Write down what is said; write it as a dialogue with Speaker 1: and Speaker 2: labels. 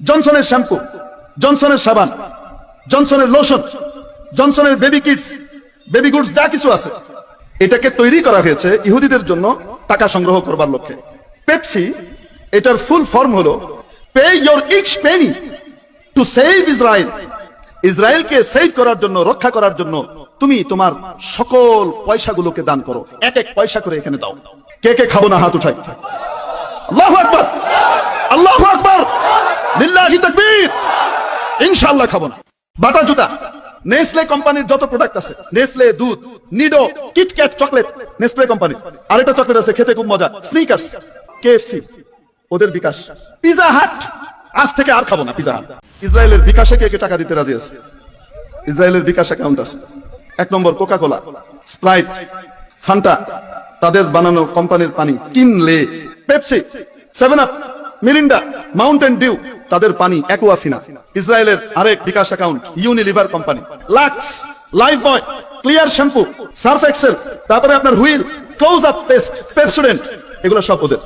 Speaker 1: জনসনের shampoo জনসনের সাবান জনসনের লোশন জনসনের বেবি কিডস বেবি গুডস যা কিছু আছে। এটাকে তৈরি করা হয়েছে ইহুদিদের জন্য টাকা সংগ্রহ করবার লক্ষ্যে। পেপসি এটার ফুল ফর্ম হলো pay your each penny to save Israel ইসরায়েলকে সেভ করার জন্য, রক্ষা করার জন্য তুমি তোমার সকল পয়সাগুলোকে দান করো। এক এক পয়সা করে এখানে দাও। কে কে খাব না হাত উঠাই? আল্লাহু আকবার! আল্লাহু আকবার! লিল্লাহি খাব না। বাটা জুতা। নেসলে কোম্পানির যত প্রোডাক্ট আছে, নেসলে দুধ, Nido KitKat chocolate Nestle company. Chocolate আছে, খেতে খুব মজা। স্নিকার্স কেএফসি ওদের বিকাশ। পিজা হাট আজ থেকে আর খাব না পিজা হাট ইসরায়েলের বিকাশে কে কে টাকা দিতে রাজি আছে? ইসরায়েলের বিকাশ অ্যাকাউন্ট আছে। এক নম্বর কোকা কোলা স্প্রাইট ফান্টা তাদের বানানো কোম্পানির পানি কিনলে Pepsi seven up Mirinda mountain dew তাদের পানি একুয়াফিনা ইসরায়েলের আরেক bKash account Unilever company Lux Lifebuoy clear shampoo surf excel তারপরে আপনার wheel close up paste Pepsodent এগুলো সব ওদের।